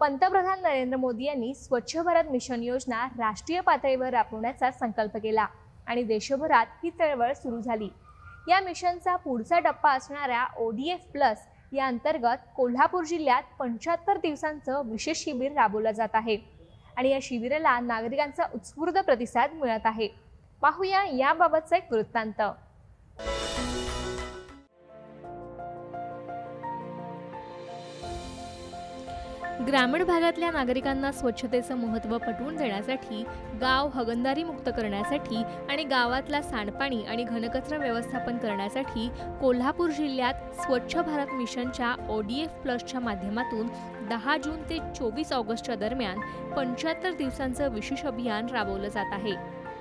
पंतप्रधान नरेंद्र मोदी यांनी स्वच्छ भारत मिशन योजना राष्ट्रीय पातळीवर राबवण्याचा संकल्प केला आणि देशभरात ही चळवळ सुरू झाली. या मिशनचा पुढचा टप्पा असणाऱ्या ओ डी एफ प्लस या अंतर्गत कोल्हापूर जिल्ह्यात पंच्याहत्तर दिवसांचं विशेष शिबिर राबवलं जात आहे आणि या शिबिराला नागरिकांचा उत्स्फूर्त प्रतिसाद मिळत आहे. पाहूया याबाबतचा एक वृत्तांत. ग्रामीण भागातल्या नागरिकांना स्वच्छतेचं महत्त्व पटवून देण्यासाठी गाव हगंदारी मुक्त करण्यासाठी आणि गावातला सांडपाणी आणि घनकचरा व्यवस्थापन करण्यासाठी कोल्हापूर जिल्ह्यात स्वच्छ भारत मिशनच्या ओ डी एफ प्लसच्या माध्यमातून दहा जून ते चोवीस ऑगस्टच्या दरम्यान पंच्याहत्तर दिवसांचं विशेष अभियान राबवलं जात आहे.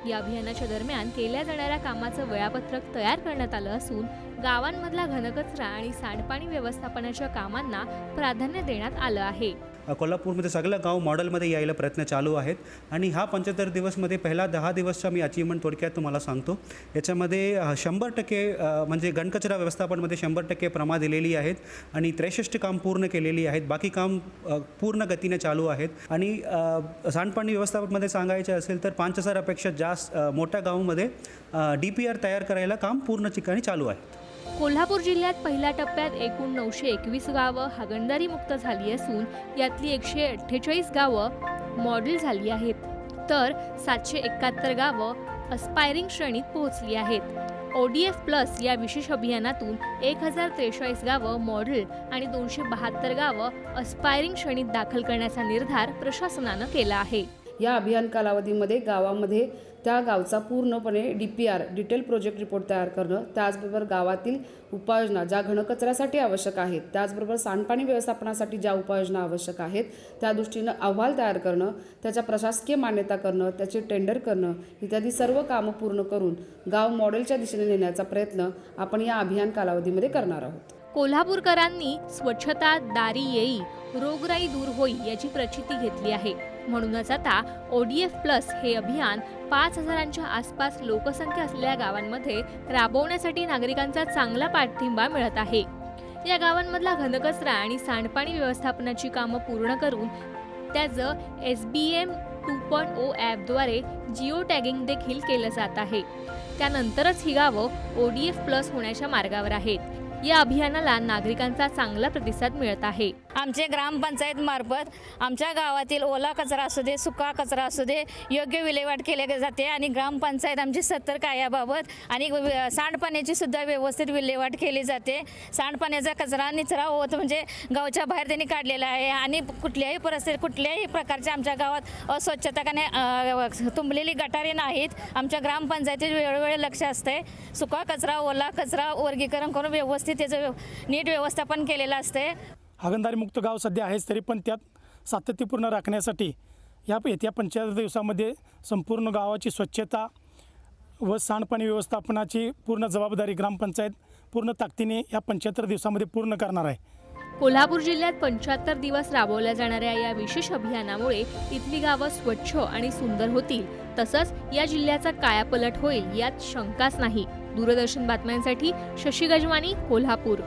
या अभियानाच्या दरम्यान केल्या जाणाऱ्या कामाचं वेळापत्रक तयार करण्यात आलं असून गावांमधला घनकचरा आणि सांडपाणी व्यवस्थापनाच्या कामांना प्राधान्य देण्यात आलं आहे. कोल्हापूरमध्ये सगळं गाव मॉडेलमध्ये यायला प्रयत्न चालू आहेत. आणि हा पंच्याहत्तर दिवसमध्ये पहिला दहा दिवसचा मी अचिव्हमेंट थोडक्यात तुम्हाला सांगतो. याच्यामध्ये शंभर टक्के म्हणजे गणकचरा व्यवस्थापनमध्ये शंभर टक्के प्रमा दिलेली आहेत आणि त्रेसष्ट काम पूर्ण केलेली आहेत. बाकी काम पूर्ण गतीने चालू आहेत. आणि सांडपाणी व्यवस्थापनमध्ये सांगायचे असेल तर पाच हजारापेक्षा जास्त मोठ्या गावामध्ये डी पी आर तयार करायला काम पूर्ण ठिकाणी चालू आहे. कोल्हापूर जिल्ह्यात पहिल्या टप्प्यात एकूण नऊशे एकवीस गावं हागणदारी मुक्त झाली असून यातली एकशे अठ्ठेचाळीस गावं मॉडेल झाली आहेत. तर सातशे एकाहत्तर गावं अस्पायरिंग श्रेणीत पोहोचली आहेत. ओ डी एफ प्लस या विशेष अभियानातून एक हजार त्रेचाळीस गावं मॉडेल आणि दोनशे बहात्तर गावं अस्पायरिंग श्रेणीत दाखल करण्याचा निर्धार प्रशासनानं केला आहे. या अभियान कालावधीमध्ये गावामध्ये त्या गावचा पूर्णपणे D P R detail project report तयार करणं त्याचबरोबर गावातील उपाययोजना ज्या घनकचऱ्यासाठी आवश्यक आहेत त्याचबरोबर सांडपाणी व्यवस्थापनासाठी ज्या उपाययोजना आवश्यक आहेत त्या दृष्टीनं अहवाल तयार करणं त्याच्या प्रशासकीय मान्यता करणं त्याचे टेंडर करणं इत्यादी सर्व कामं पूर्ण करून गाव मॉडेलच्या दिशेने नेण्याचा प्रयत्न आपण या अभियान कालावधीमध्ये करणार आहोत. कोल्हापूरकरांनी स्वच्छता दारी येई रोगराई दूर होई याची प्रचिती घेतली आहे. म्हणूनच आता ओडीएफ प्लस हे अभियान पाच हजारांच्या आसपास लोकसंख्या असलेल्या गावांमध्ये राबवण्यासाठी नागरिकांचा चांगला पाठिंबा मिळत आहे. या गावांमधला घनकचरा आणि सांडपाणी व्यवस्थापनाची कामं पूर्ण करून त्याचं S B M two point O ॲपद्वारे जिओ टॅगिंग देखील केलं जात आहे. त्यानंतरच ही गावं ओ डी एफ प्लस होण्याच्या मार्गावर आहेत. या अभियानाला नागरिकांचा चांगला प्रतिसाद मिळत आहे. आमचे ग्रामपंचायत मार्फत आमच्या गावातील ओला कचरा असू दे सुका कचरा असू दे योग्य विल्हेवाट केली जाते आणि ग्रामपंचायत आमची सत्तर कायाबाबत याबाबत आणि सांडपाण्याची सुद्धा व्यवस्थित विल्हेवाट केली जाते. सांडपाण्याचा कचरा निचरा होत म्हणजे गावच्या बाहेर त्यांनी काढलेला आहे आणि कुठल्याही परिस्थितीत कुठल्याही प्रकारच्या आमच्या गावात अस्वच्छता काने तुंबलेली गटारे नाहीत. आमच्या ग्रामपंचायतीत वेळोवेळी लक्ष असते. सुका कचरा ओला कचरा वर्गीकरण करून व्यवस्थित त्याचं नीट व्यवस्थापन केलेलं असते. हागणदारी मुक्त गाव सध्या आहेच तरी पण त्यात सातत्यपूर्ण राखण्यासाठी या येत्या पंच्याहत्तर दिवसामध्ये संपूर्ण गावाची स्वच्छता व सांडपाणी व्यवस्थापनाची पूर्ण जबाबदारी ग्रामपंचायत पूर्ण ताकदीने या पंच्याहत्तर दिवसामध्ये पूर्ण करणार आहे. कोल्हापूर जिल्ह्यात पंच्याहत्तर दिवस राबवल्या जाणाऱ्या या विशेष अभियानामुळे इथली गावं स्वच्छ आणि सुंदर होतील. तसंच या जिल्ह्याचा कायापलट होईल यात शंकाच नाही. दूरदर्शन बातम्यांसाठी शशी गजवानी कोल्हापूर.